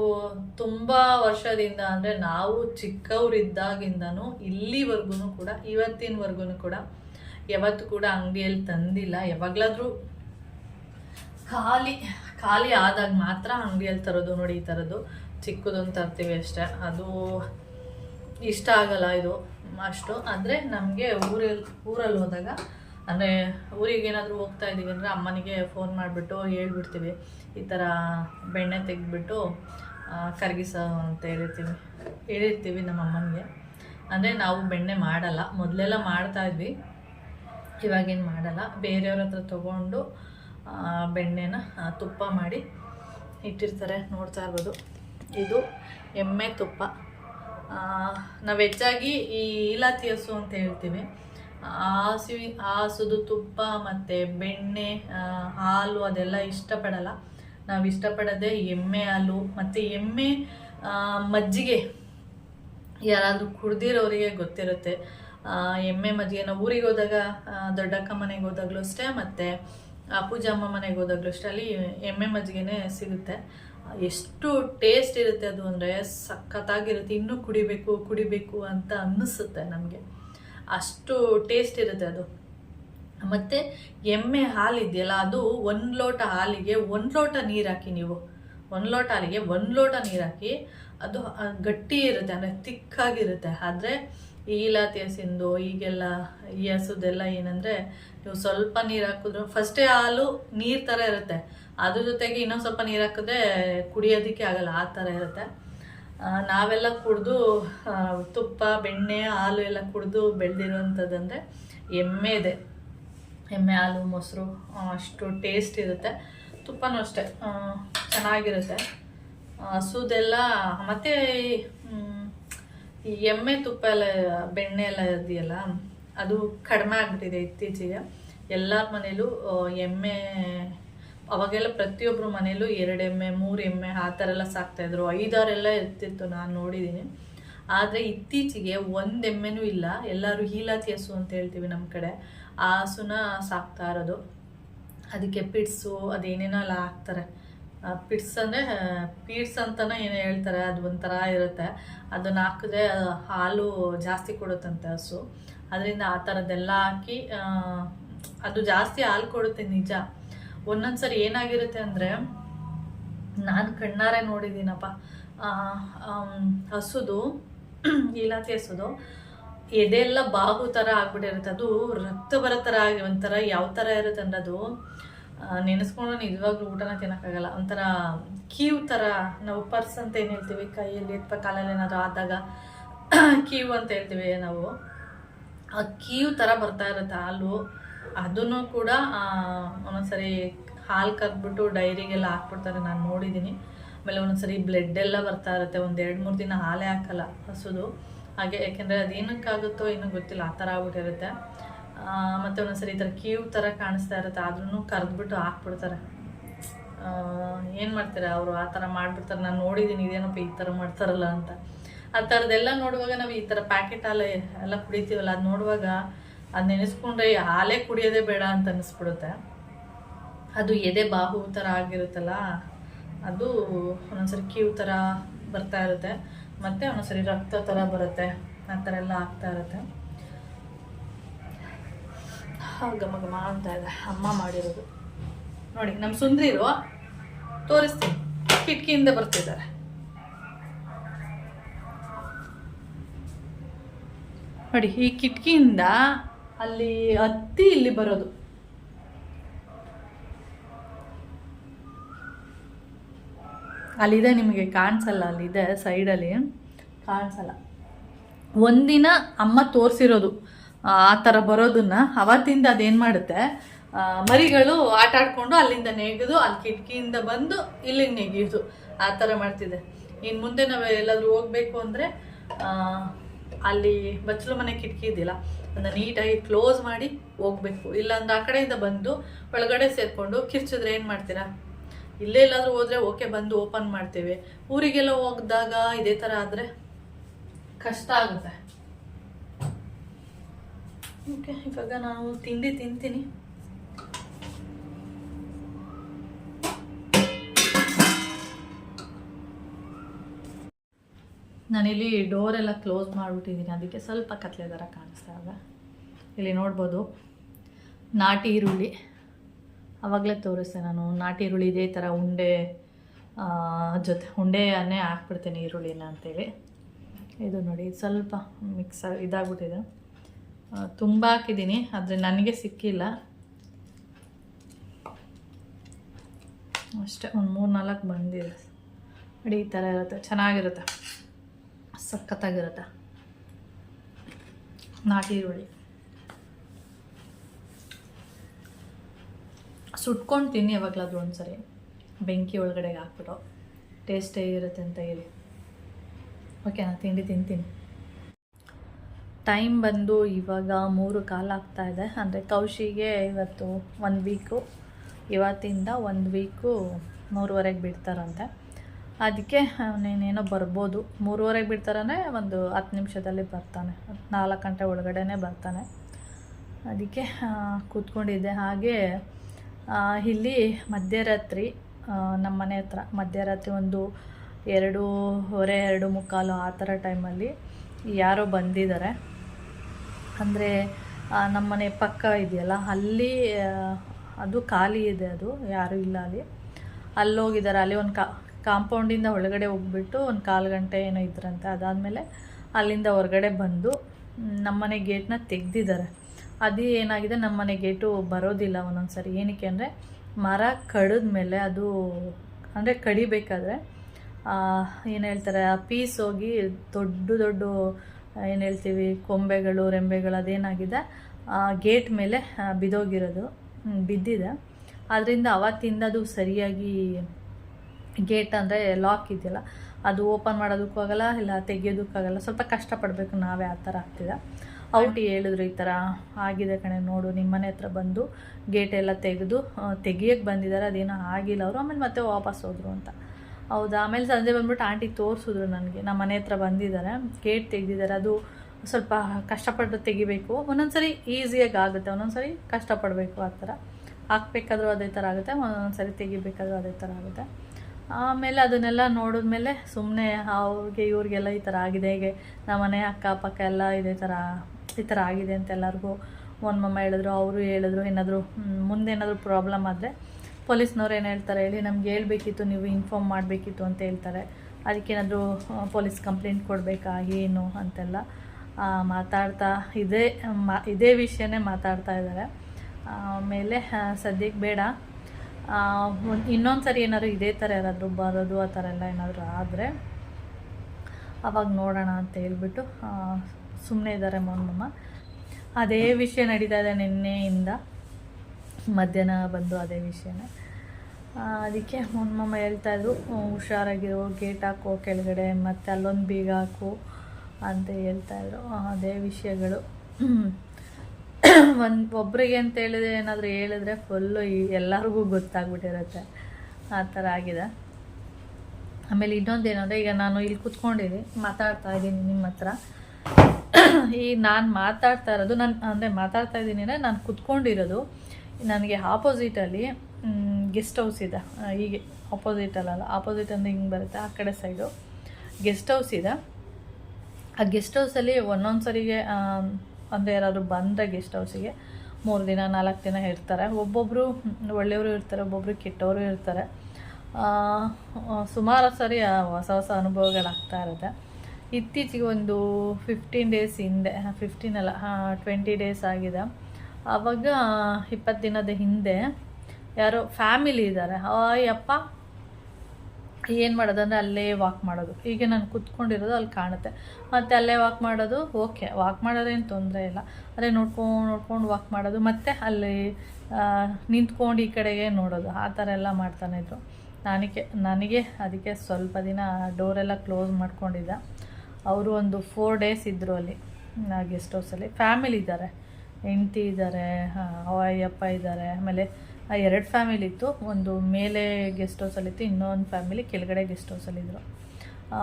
ತುಂಬ ವರ್ಷದಿಂದ ಅಂದರೆ ನಾವು ಚಿಕ್ಕವರಿದ್ದಾಗಿಂದನೂ ಇಲ್ಲಿವರೆಗೂ ಕೂಡ ಇವತ್ತಿನವರೆಗೂ ಕೂಡ ಯಾವತ್ತೂ ಕೂಡ ಅಂಗಡಿಯಲ್ಲಿ ತಂದಿಲ್ಲ. ಯಾವಾಗಲಾದರೂ ಖಾಲಿ ಖಾಲಿ ಆದಾಗ ಮಾತ್ರ ಅಂಗಡಿಯಲ್ಲಿ ತರೋದು ನೋಡಿ ಈ ಥರದ್ದು ಚಿಕ್ಕದೊಂದು ತರ್ತೀವಿ ಅಷ್ಟೇ. ಅದು ಇಷ್ಟ ಆಗಲ್ಲ ಇದು ಅಷ್ಟು. ಅಂದರೆ ನಮಗೆ ಊರಲ್ಲಿ ಊರಲ್ಲಿ ಹೋದಾಗ, ಅಂದರೆ ಊರಿಗೆ ಏನಾದರೂ ಹೋಗ್ತಾ ಇದ್ದೀವಿ ಅಂದರೆ ಅಮ್ಮನಿಗೆ ಫೋನ್ ಮಾಡಿಬಿಟ್ಟು ಹೇಳ್ಬಿಡ್ತೀವಿ. ಈ ಥರ ಬೆಣ್ಣೆ ತೆಗೆದ್ಬಿಟ್ಟು ಕರಗಿಸೋ ಅಂತ ಹೇಳಿರ್ತೀವಿ. ಹೇಳಿರ್ತೀವಿ ನಮ್ಮ ಅಮ್ಮನಿಗೆ. ಅಂದರೆ ನಾವು ಬೆಣ್ಣೆ ಮಾಡಲ್ಲ. ಮೊದಲೆಲ್ಲ ಮಾಡ್ತಾ ಇದ್ವಿ. ಇವಾಗೇನು ಮಾಡಲ್ಲ. ಬೇರೆಯವ್ರ ಹತ್ರ ತೊಗೊಂಡು ಬೆಣ್ಣೆನ ತುಪ್ಪ ಮಾಡಿ ಇಟ್ಟಿರ್ತಾರೆ. ನೋಡ್ತಾ ಇರ್ಬೋದು. ಇದು ಎಮ್ಮೆ ತುಪ್ಪ. ನಾವು ಹೆಚ್ಚಾಗಿ ಈ ಇಲಾತಿ ಹಸು ಅಂತ ಹೇಳ್ತೀವಿ. ಆ ಹಸುವಿ ಹಸುದು ತುಪ್ಪ ಮತ್ತು ಬೆಣ್ಣೆ ಹಾಲು ಅದೆಲ್ಲ ಇಷ್ಟಪಡಲ್ಲ. ನಾವು ಇಷ್ಟಪಡದೆ ಎಮ್ಮೆ, ಹಾಲು ಮತ್ತು ಎಮ್ಮೆ ಮಜ್ಜಿಗೆ ಯಾರಾದರೂ ಕುಡ್ದಿರೋರಿಗೆ ಗೊತ್ತಿರುತ್ತೆ. ಎಮ್ಮೆ ಮಜ್ಜಿಗೆ ಊರಿಗೆ ಹೋದಾಗ ದೊಡ್ಡಕ್ಕ ಮನೆಗೆ ಹೋದಾಗಲೂ ಅಷ್ಟೇ, ಮತ್ತು ಪೂಜಮ್ಮ ಮನೆಗೆ ಹೋದಾಗಲೂ ಅಷ್ಟೇ. ಅಲ್ಲಿ ಎಮ್ಮೆ ಮಜ್ಜಿಗೆನೇ ಸಿಗುತ್ತೆ. ಎಷ್ಟು ಟೇಸ್ಟ್ ಇರುತ್ತೆ ಅದು ಅಂದರೆ ಸಖತ್ತಾಗಿರುತ್ತೆ. ಇನ್ನೂ ಕುಡಿಬೇಕು ಕುಡಿಬೇಕು ಅಂತ ಅನ್ನಿಸುತ್ತೆ ನಮಗೆ. ಅಷ್ಟು ಟೇಸ್ಟ್ ಇರುತ್ತೆ ಅದು. ಮತ್ತು ಎಮ್ಮೆ ಹಾಲು ಇದೆಯಲ್ಲ, ಅದು ಒಂದು ಲೋಟ ಹಾಲಿಗೆ ಒಂದು ಲೋಟ ನೀರು ಹಾಕಿ ನೀವು. ಒಂದು ಲೋಟ ಹಾಲಿಗೆ ಒಂದು ಲೋಟ ನೀರು ಹಾಕಿ, ಅದು ಗಟ್ಟಿ ಇರುತ್ತೆ, ಅಂದರೆ ತಿಕ್ಕಾಗಿರುತ್ತೆ ಆದರೆ ಈ ಇಲಾತಿ ಹಸಿಂದು ಈಗೆಲ್ಲ ಈ ಹಸುದೆಲ್ಲ ಏನಂದರೆ ನೀವು ಸ್ವಲ್ಪ ನೀರು ಹಾಕಿದ್ರು ಫಸ್ಟೇ ಹಾಲು ನೀರು ಥರ ಇರುತ್ತೆ. ಅದ್ರ ಜೊತೆಗೆ ಇನ್ನೊಂದು ಸ್ವಲ್ಪ ನೀರು ಹಾಕಿದ್ರೆ ಕುಡಿಯೋದಕ್ಕೆ ಆಗಲ್ಲ, ಆ ಥರ ಇರುತ್ತೆ. ನಾವೆಲ್ಲ ಕುಡಿದು ತುಪ್ಪ, ಬೆಣ್ಣೆ, ಹಾಲು ಎಲ್ಲ ಕುಡಿದು ಎಮ್ಮೆ ಇದೆ. ಎಮ್ಮೆ, ಹಾಲು, ಮೊಸರು ಅಷ್ಟು ಟೇಸ್ಟ್ ಇರುತ್ತೆ. ತುಪ್ಪನೂ ಅಷ್ಟೇ ಚೆನ್ನಾಗಿರುತ್ತೆ. ಹಸುದೆಲ್ಲ ಮತ್ತು ಈ ಎಮ್ಮೆ ತುಪ್ಪ ಎಲ್ಲ ಬೆಣ್ಣೆ ಎಲ್ಲ ಇದೆಯಲ್ಲ, ಅದು ಕಡಿಮೆ ಆಗ್ಬಿಟ್ಟಿದೆ ಇತ್ತೀಚೆಗೆ. ಎಲ್ಲರ ಮನೇಲೂ ಎಮ್ಮೆ, ಅವಾಗೆಲ್ಲ ಪ್ರತಿಯೊಬ್ಬರು ಮನೇಲೂ ಎರಡು ಎಮ್ಮೆ, ಮೂರು ಎಮ್ಮೆ ಆ ಥರ ಎಲ್ಲ ಸಾಕ್ತಾಯಿದ್ರು ಐದಾರೆಲ್ಲ ಇರ್ತಿತ್ತು ನಾನು ನೋಡಿದ್ದೀನಿ ಆದರೆ ಇತ್ತೀಚೆಗೆ ಒಂದು ಎಮ್ಮೆನೂ ಇಲ್ಲ. ಎಲ್ಲರೂ ಹೀಲಾತಿ ಹಸು ಅಂತ ಹೇಳ್ತೀವಿ ನಮ್ಮ ಕಡೆ. ಆ ಹಸುನ ಸಾಕ್ತಾ ಇರೋದು. ಅದಕ್ಕೆ ಪಿಡ್ಸು, ಅದೇನೇನೋ ಎಲ್ಲ ಹಾಕ್ತಾರೆ. ಆ, ಪಿಡ್ಸ್ ಅಂದರೆ ಪೀಡ್ಸ್ ಅಂತಲೇ ಏನೋ ಹೇಳ್ತಾರೆ ಅದು ಒಂಥರ ಇರುತ್ತೆ. ಅದನ್ನು ಹಾಕಿದ್ರೆ ಹಾಲು ಜಾಸ್ತಿ ಕೊಡುತ್ತಂತೆ ಹಸು. ಅದರಿಂದ ಆ ಥರದ್ದೆಲ್ಲ ಹಾಕಿ ಅದು ಜಾಸ್ತಿ ಹಾಲು ಕೊಡುತ್ತೆ ನಿಜ. ಒಂದೊಂದು ಸರಿ ಏನಾಗಿರುತ್ತೆ ಅಂದರೆ ನಾನು ಕಣ್ಣಾರೆ ನೋಡಿದ್ದೀನಪ್ಪ. ಹಸುದು ಇಲಾತಿ ಹಸುದು ಎದೆಲ್ಲ ಬಾಹು ಥರ ಆಗ್ಬಿಟ್ಟಿರುತ್ತೆ. ಅದು ರಕ್ತ ಬರೋ ಥರ ಆಗಿ ಒಂಥರ ಯಾವ ಥರ ಇರುತ್ತೆ ಅಂದರೆ ಅದು ನೆನೆಸ್ಕೊಂಡು ನಿಜವಾಗ್ಲೂ ಊಟನ ತಿನ್ನೋಕ್ಕಾಗಲ್ಲ. ಒಂಥರ ಕ್ಯೂ ಥರ ನಾವು ಪರ್ಸ್ ಅಂತ ಏನು ಹೇಳ್ತೀವಿ? ಕೈಯಲ್ಲಿ ಅಥವಾ ಕಾಲಲ್ಲಿ ಏನಾದರೂ ಆದಾಗ ಕ್ಯೂ ಅಂತ ಹೇಳ್ತೀವಿ ನಾವು. ಆ ಕ್ಯೂ ಥರ ಬರ್ತಾ ಇರುತ್ತೆ ಹಾಲು. ಅದನ್ನು ಕೂಡ ಒಂದೊಂದ್ಸರಿ ಹಾಲು ಕರೆದ್ಬಿಟ್ಟು ಡೈರಿಗೆಲ್ಲ ಹಾಕ್ಬಿಡ್ತಾರೆ. ನಾನು ನೋಡಿದ್ದೀನಿ ಆಮೇಲೆ ಒಂದೊಂದ್ಸರಿ ಬ್ಲಡ್ ಎಲ್ಲ ಬರ್ತಾ ಇರುತ್ತೆ. ಒಂದು ಎರಡು, ಮೂರು ದಿನ ಹಾಲೇ ಹಾಕಲ್ಲ ಹಸುದು. ಹಾಗೆ ಯಾಕೆಂದರೆ ಅದೇನಕ್ಕಾಗುತ್ತೋ ಏನೋ ಗೊತ್ತಿಲ್ಲ. ಆ ಥರ ಆಗ್ಬಿಟ್ಟಿರುತ್ತೆ. ಮತ್ತೆ ಒಂದೊಂದ್ಸರಿ ಈ ಥರ ಕ್ಯೂ ಥರ ಕಾಣಿಸ್ತಾ ಇರುತ್ತೆ ಆದ್ರೂ ಕರೆದ್ಬಿಟ್ಟು ಹಾಕ್ಬಿಡ್ತಾರೆ. ಏನು ಮಾಡ್ತಾರೆ ಅವರು? ಆ ಥರ ಮಾಡಿಬಿಡ್ತಾರೆ. ನಾನು ನೋಡಿದ್ದೀನಿ ಇದೇನಪ್ಪ ಈ ಥರ ಮಾಡ್ತಾರಲ್ಲ ಅಂತ. ಆ ಥರದ್ದೆಲ್ಲ ನೋಡುವಾಗ ನಾವು ಈ ಥರ ಪ್ಯಾಕೆಟ್ ಹಾಲೆ ಎಲ್ಲ ಕುಡಿತೀವಲ್ಲ, ಅದು ನೋಡುವಾಗ ಅದು ನೆನೆಸ್ಕೊಂಡ್ರೆ ಹಾಲೇ ಕುಡಿಯೋದೇ ಬೇಡ ಅಂತ ಅನ್ನಿಸ್ಬಿಡುತ್ತೆ ಅದು ಎದೆ ಬಾಹು ಥರ ಆಗಿರುತ್ತಲ್ಲ, ಅದು ಒಂದೊಂದ್ಸರಿ ಕ್ಯೂ ಥರ ಬರ್ತಾ ಇರುತ್ತೆ. ಮತ್ತು ಒಂದೊಂದ್ಸರಿ ರಕ್ತ ಥರ ಬರುತ್ತೆ. ಆ ಥರ ಎಲ್ಲ ಆಗ್ತಾ ಇರುತ್ತೆ. ಘಮ ಘಮ ಅಂತ ಇದೆ ಅಮ್ಮ ಮಾಡಿರೋದು. ನೋಡಿ ನಮ್ಮ ಸುಂದ್ರಿರು ತೋರಿಸ್ತೀನಿ. ಕಿಟಕಿಯಿಂದ ಬರ್ತಿದ್ದಾರೆ. ನೋಡಿ, ಈ ಕಿಟಕಿಯಿಂದ ಅಲ್ಲಿ ಹತ್ತಿ ಇಲ್ಲಿ ಬರೋದು. ಅಲ್ಲಿದೆ ನಿಮಗೆ ಕಾಣಿಸಲ್ಲ, ಅಲ್ಲಿದೆ ಸೈಡಲ್ಲಿ ಕಾಣಿಸಲ್ಲ. ಒಂದಿನ ಅಮ್ಮ ತೋರಿಸಿರೋದು. ಆ ಥರ ಬರೋದನ್ನ ಅವತ್ತಿಂದ ಅದೇನು ಮಾಡುತ್ತೆ? ಮರಿಗಳು ಆಟ ಆಡ್ಕೊಂಡು ಅಲ್ಲಿಂದ ನೆಗೆದು, ಅಲ್ಲಿ ಕಿಟಕಿಯಿಂದ ಬಂದು ಇಲ್ಲಿ ನೆಗೆಯೋದು ಆ ಥರ ಮಾಡ್ತಿದೆ. ಇನ್ನು ಮುಂದೆ ನಾವು ಎಲ್ಲಾದರೂ ಹೋಗಬೇಕು ಅಂದರೆ ಅಲ್ಲಿ ಬಚ್ಚಲು ಮನೆ ಕಿಟಕಿ ಇದೆಯಲ್ಲ, ಅದನ್ನ ನೀಟಾಗಿ ಕ್ಲೋಸ್ ಮಾಡಿ ಹೋಗ್ಬೇಕು. ಇಲ್ಲಾಂದ್ರೆ ಆ ಕಡೆಯಿಂದ ಬಂದು ಒಳಗಡೆ ಸೇರಿಕೊಂಡು ಕಿರ್ಚಿದ್ರೆ ಏನು ಮಾಡ್ತೀರಾ? ಇಲ್ಲೇ ಎಲ್ಲಾದರೂ ಹೋದರೆ ಓಕೆ, ಬಂದು ಓಪನ್ ಮಾಡ್ತೇವೆ. ಊರಿಗೆಲ್ಲ ಹೋಗಿದಾಗ ಇದೇ ಥರ ಆದರೆ ಕಷ್ಟ ಆಗುತ್ತೆ. ಓಕೆ, ಇವಾಗ ನಾವು ತಿಂಡಿ ತಿಂತೀನಿ. ನಾನಿಲ್ಲಿ ಡೋರ್ ಎಲ್ಲ ಕ್ಲೋಸ್ ಮಾಡಿಬಿಟ್ಟಿದ್ದೀನಿ, ಅದಕ್ಕೆ ಸ್ವಲ್ಪ ಕತ್ಲೆ ಥರ ಕಾಣಿಸ್ತಾ ಇದೆ. ಇಲ್ಲಿ ನೋಡ್ಬೋದು, ನಾಟಿ ಈರುಳ್ಳಿ. ಆವಾಗಲೇ ತೋರಿಸ್ತೆ ನಾನು, ನಾಟಿ ಈರುಳ್ಳಿ ಇದೇ ಥರ ಉಂಡೆ ಜೊತೆ, ಉಂಡೆಯನ್ನೇ ಹಾಕ್ಬಿಡ್ತೀನಿ ಈರುಳ್ಳಿನ ಅಂತೇಳಿ. ಇದು ನೋಡಿ, ಸ್ವಲ್ಪ ಮಿಕ್ಸ್ ಇದಾಗ್ಬಿಟ್ಟಿದೆ. ತುಂಬ ಹಾಕಿದ್ದೀನಿ, ಆದರೆ ನನಗೆ ಸಿಕ್ಕಿಲ್ಲ. ಅಷ್ಟೇ, ಒಂದು ಮೂರು ನಾಲ್ಕು ಬಂದಿದೆ. ಅಡಿ ಈ ಥರ ಇರುತ್ತೆ, ಚೆನ್ನಾಗಿರುತ್ತೆ. ಸಖತ್ತಾಗಿರುತ್ತೆ. ನಾಟಿ ಈರುಳ್ಳಿ. ಸುಟ್ಕೊಂಡು ತಿನ್ನಿ ಯಾವಾಗಲಾದ್ರೂ ಒಂದ್ಸರಿ. ಬೆಂಕಿ ಒಳಗಡೆಗೆ ಹಾಕ್ಬಿಟ್ಟು. ಟೇಸ್ಟೇ ಇರುತ್ತೆ ಅಂತ ಹೇಳಿ. ಓಕೆ ನಾನು ತಿಂಡಿ ತಿಂತೀನಿ. ಟೈಮ್ ಬಂದು ಇವಾಗ ಮೂರು ಕಾಲ ಆಗ್ತಾ ಇದೆ. ಅಂದರೆ ಕೌಶಿಗೆ ಇವತ್ತು ಒಂದು ವೀಕು ಇವತ್ತಿಂದ ಒಂದು ವೀಕು ಮೂರುವರೆಗೆ ಬಿಡ್ತಾರಂತೆ. ಅದಕ್ಕೆ ಅವನೇನೇನೋ ಬರ್ಬೋದು. ಮೂರುವರೆಗೆ ಬಿಡ್ತಾರೆ ಒಂದು ಹತ್ತು ನಿಮಿಷದಲ್ಲಿ ಬರ್ತಾನೆ. ನಾಲ್ಕು ಗಂಟೆ ಒಳಗಡೆನೇ ಬರ್ತಾನೆ. ಅದಕ್ಕೆ ಕೂತ್ಕೊಂಡಿದ್ದೆ. ಹಾಗೆ ಇಲ್ಲಿ ಮಧ್ಯರಾತ್ರಿ ನಮ್ಮ ಮನೆ ಹತ್ರ ಮಧ್ಯರಾತ್ರಿ ಒಂದು ಎರಡೂವರೆ, ಎರಡು ಮುಕ್ಕಾಲು ಆ ಥರ ಟೈಮಲ್ಲಿ ಯಾರೋ ಬಂದಿದ್ದಾರೆ. ಅಂದರೆ ನಮ್ಮ ಮನೆ ಪಕ್ಕ ಇದೆಯಲ್ಲ, ಅಲ್ಲಿ ಅದು ಖಾಲಿ ಇದೆ ಅದು, ಯಾರೂ ಇಲ್ಲ ಅಲ್ಲಿ. ಅಲ್ಲಿ ಹೋಗಿದ್ದಾರೆ ಅಲ್ಲಿ ಒಂದು ಕಾ, ಕಾಂಪೌಂಡಿಂದ ಒಳಗಡೆ ಹೋಗ್ಬಿಟ್ಟು ಒಂದು ಕಾಲು ಗಂಟೆ ಏನೋ ಇದ್ರಂತೆ, ಅದಾದಮೇಲೆ ಅಲ್ಲಿಂದ ಹೊರಗಡೆ ಬಂದು ನಮ್ಮ ನಮ್ಮನೆ ಗೇಟ್ನ ತೆಗೆದಿದ್ದಾರೆ. ಅದು ಏನಾಗಿದೆ, ನಮ್ಮನೆ ಗೇಟು ಬರೋದಿಲ್ಲ ಒಂದೊಂದು ಸರಿ ಏನಕ್ಕೆ ಅಂದರೆ, ಮರ ಕಡಿದ ಮೇಲೆ ಅದು, ಅಂದರೆ ಕಡಿಬೇಕಾದ್ರೆ ಏನು ಹೇಳ್ತಾರೆ, ಆ ಪೀಸ್ ಹೋಗಿ ದೊಡ್ಡ ದೊಡ್ಡ ಏನು ಹೇಳ್ತೀವಿ? ಕೊಂಬೆಗಳು, ರೆಂಬೆಗಳು ಅದೇನಾಗಿದೆ? ಆ, ಗೇಟ್ ಮೇಲೆ ಬಿದ್ದೋಗಿರೋದು. ಬಿದ್ದಿದೆ. ಅದರಿಂದ ಅವತ್ತಿಂದ ಅದು ಸರಿಯಾಗಿ ಗೇಟ್ ಅಂದರೆ ಲಾಕ್ ಇದೆಯಲ್ಲ, ಅದು ಓಪನ್ ಮಾಡೋದಕ್ಕೂ ಆಗಲ್ಲ, ಇಲ್ಲ ತೆಗಿಯೋದಕ್ಕಾಗಲ್ಲ ಸ್ವಲ್ಪ ಕಷ್ಟಪಡಬೇಕು ನಾವೇ ಆ ಥರ ಆಗ್ತಿದೆ. ಔಟಿ ಹೇಳಿದ್ರು ಈ ಥರ, ಆಗಿದೆ ಕಣೆ, ನೋಡು ನಿಮ್ಮ ಮನೆ ಹತ್ರ ಬಂದು ಗೇಟೆಲ್ಲ ತೆಗೆದು ತೆಗಿಯೋಕ್ಕೆ ಬಂದಿದ್ದಾರೆ, ಅದೇನೋ ಆಗಿಲ್ಲ. ಅವರು ಆಮೇಲೆ ಮತ್ತೆ ವಾಪಸ್ ಹೋದರು ಅಂತ. ಹೌದಾ? ಆಮೇಲೆ ಸಂಜೆ ಬಂದ್ಬಿಟ್ಟು ಆಂಟಿ ತೋರಿಸಿದ್ರು ನನಗೆ. ನಮ್ಮ ಮನೆ ಹತ್ರ ಬಂದಿದ್ದಾರೆ. ಗೇಟ್ ತೆಗೆದಿದ್ದಾರೆ. ಅದು ಸ್ವಲ್ಪ ಕಷ್ಟಪಟ್ಟು ತೆಗಿಬೇಕು. ಒಂದೊಂದ್ಸರಿ ಈಸಿಯಾಗಿ ಆಗುತ್ತೆ. ಒಂದೊಂದ್ಸರಿ ಕಷ್ಟಪಡಬೇಕು ಆ ಥರ. ಹಾಕ್ಬೇಕಾದ್ರೂ ಅದೇ ಥರ ಆಗುತ್ತೆ. ಒಂದೊಂದ್ಸರಿ ತೆಗಿಬೇಕಾದ್ರೂ ಅದೇ ಥರ ಆಗುತ್ತೆ. ಆಮೇಲೆ ಅದನ್ನೆಲ್ಲ ನೋಡಿದ್ಮೇಲೆ ಸುಮ್ಮನೆ ಅವ್ರಿಗೆ ಇವ್ರಿಗೆಲ್ಲ ಈ ಥರ ಆಗಿದೆ. ಹೇಗೆ ನಮ್ಮ ಮನೆ ಅಕ್ಕಪಕ್ಕ ಎಲ್ಲ ಇದೇ ಥರ, ಈ ಥರ ಆಗಿದೆ ಅಂತ ಎಲ್ಲರಿಗೂ ಒಂದು ಮಮ್ಮ ಹೇಳಿದ್ರು, ಅವರು ಹೇಳಿದ್ರು. ಏನಾದರೂ ಮುಂದೆ ಏನಾದರೂ ಪ್ರಾಬ್ಲಮ್ ಆದರೆ ಪೊಲೀಸ್ನವ್ರು ಏನು ಹೇಳ್ತಾರೆ? ಹೇಳಿ, ನಮ್ಗೆ ಹೇಳಬೇಕಿತ್ತು, ನೀವು ಇನ್ಫಾರ್ಮ್ ಮಾಡಬೇಕಿತ್ತು ಅಂತ ಹೇಳ್ತಾರೆ. ಅದಕ್ಕೇನಾದರೂ ಪೊಲೀಸ್ ಕಂಪ್ಲೇಂಟ್ ಕೊಡಬೇಕಾ, ಏನು ಅಂತೆಲ್ಲ ಮಾತಾಡ್ತಾ ಇದೇ, ಮಾ, ಇದೇ ವಿಷಯನೇ ಮಾತಾಡ್ತಾ ಇದ್ದಾರೆ. ಆಮೇಲೆ ಸದ್ಯಕ್ಕೆ ಬೇಡ. ಇನ್ನೊಂದು ಸರಿ ಏನಾದ್ರು ಇದೇ ಥರ ಯಾರಾದರೂ ಬರೋದು, ಆ ಥರ ಎಲ್ಲ ಏನಾದರೂ ಆದರೆ, ಅವಾಗ ನೋಡೋಣ ಅಂತ ಹೇಳ್ಬಿಟ್ಟು ಸುಮ್ಮನೆ ಇದ್ದಾರೆ ಮೊಮ್ಮಮ್ಮ ಅದೇ ವಿಷಯ ನಡೀತಾ ಇದೆ ನಿನ್ನೆಯಿಂದ. ಮಧ್ಯಾಹ್ನ ಬಂದು ಅದೇ ವಿಷಯನೇ. ಅದಕ್ಕೆ ಮೊಮ್ಮಮ್ಮ ಹೇಳ್ತಾಯಿದ್ರು ಹುಷಾರಾಗಿರೋ ಗೇಟ್ ಹಾಕೋ, ಕೆಳಗಡೆ, ಮತ್ತು ಅಲ್ಲೊಂದು ಬೀಗ ಹಾಕು, ಅಂತ ಹೇಳ್ತಾಯಿದ್ರು ಅದೇ ವಿಷಯಗಳು. ಒಂದು ಒಬ್ಬರಿಗೆ ಅಂತ ಹೇಳಿದ್ರೆ ಏನಾದರೂ ಹೇಳಿದ್ರೆ ಫುಲ್ಲು ಎಲ್ಲರಿಗೂ ಗೊತ್ತಾಗ್ಬಿಟ್ಟಿರುತ್ತೆ. ಆ ಥರ ಆಗಿದೆ. ಆಮೇಲೆ ಇನ್ನೊಂದು ಏನಂದರೆ, ಈಗ ನಾನು ಇಲ್ಲಿ ಕೂತ್ಕೊಂಡಿದ್ದೀನಿ, ಮಾತಾಡ್ತಾ ಇದ್ದೀನಿ ನಿಮ್ಮ ಹತ್ರ. ಈ ನಾನು ಮಾತಾಡ್ತಾ ಇರೋದು, ನಾನು, ಅಂದರೆ ಮಾತಾಡ್ತಾ ಇದ್ದೀನಿ ಅಂದರೆ ನಾನು ಕುತ್ಕೊಂಡಿರೋದು ನನಗೆ ಆಪೋಸಿಟಲ್ಲಿ ಗೆಸ್ಟ್ ಹೌಸ್ ಇದೆ. ಹೀಗೆ ಆಪೋಸಿಟಲ್ಲ ಆಪೋಸಿಟ್ ಅಂದರೆ ಹಿಂಗೆ ಬರುತ್ತೆ, ಆ ಕಡೆ ಸೈಡು ಗೆಸ್ಟ್ ಹೌಸ್ ಇದೆ. ಆ ಗೆಸ್ಟ್ ಹೌಸಲ್ಲಿ ಒಂದೊಂದು ಸರಿಗೆ ಅಂದರೆ ಯಾರಾದರೂ ಬಂದರೆ ಗೆಸ್ಟ್ ಹೌಸಿಗೆ ಮೂರು ದಿನ, ನಾಲ್ಕು ದಿನ ಇರ್ತಾರೆ. ಒಬ್ಬೊಬ್ಬರು ಒಳ್ಳೆಯವರು ಇರ್ತಾರೆ ಒಬ್ಬೊಬ್ಬರು ಕೆಟ್ಟವರು ಇರ್ತಾರೆ. ಸುಮಾರು ಸರಿ ಹೊಸ ಹೊಸ ಅನುಭವಗಳಾಗ್ತಾ ಇರುತ್ತೆ. ಇತ್ತೀಚೆಗೆ ಒಂದು ಫಿಫ್ಟೀನ್ ಡೇಸ್ ಹಿಂದೆ ಫಿಫ್ಟೀನ್ ಅಲ್ಲ ಟ್ವೆಂಟಿ ಡೇಸ್ ಆಗಿದೆ. ಆವಾಗ ಇಪ್ಪತ್ತು ದಿನದ ಹಿಂದೆ ಯಾರೋ ಫ್ಯಾಮಿಲಿ ಇದ್ದಾರೆ. ಅಯ್ಯಪ್ಪ ಏನು ಮಾಡೋದು? ಅಂದರೆ ಅಲ್ಲೇ ವಾಕ್ ಮಾಡೋದು. ಈಗ ನಾನು ಕುತ್ಕೊಂಡಿರೋದು ಅಲ್ಲಿ ಕಾಣುತ್ತೆ. ಮತ್ತು ಅಲ್ಲೇ ವಾಕ್ ಮಾಡೋದು? ಓಕೆ ವಾಕ್ ಮಾಡೋದೇನು ತೊಂದರೆ ಇಲ್ಲ. ಅದೇ ನೋಡ್ಕೊಂಡು ನೋಡ್ಕೊಂಡು ವಾಕ್ ಮಾಡೋದು. ಮತ್ತು ಅಲ್ಲಿ ನಿಂತ್ಕೊಂಡು ಈ ಕಡೆಗೆ ನೋಡೋದು. ಆ ಥರ ಎಲ್ಲ ಮಾಡ್ತಾನಿದ್ರು ನನಗೆ ನನಗೆ ಅದಕ್ಕೆ ಸ್ವಲ್ಪ ದಿನ ಡೋರೆಲ್ಲ ಕ್ಲೋಸ್ ಮಾಡ್ಕೊಂಡಿದ್ದೆ. ಅವರು ಒಂದು ಫೋರ್ ಡೇಸ್ ಇದ್ದರು ಅಲ್ಲಿ ಗೆಸ್ಟ್ ಹೌಸಲ್ಲಿ ಫ್ಯಾಮಿಲಿ ಇದ್ದಾರೆ. ಹೆಂಡ್ತಿ ಇದ್ದಾರೆ ಅಯ್ಯಪ್ಪ ಇದ್ದಾರೆ, ಆಮೇಲೆ ಎರಡು ಫ್ಯಾಮಿಲಿ ಇತ್ತು. ಒಂದು ಮೇಲೆ ಗೆಸ್ಟ್ ಹೌಸಲ್ಲಿತ್ತು ಇನ್ನೊಂದು ಫ್ಯಾಮಿಲಿ ಕೆಳಗಡೆ ಗೆಸ್ಟ್ ಹೌಸಲ್ಲಿದ್ದರು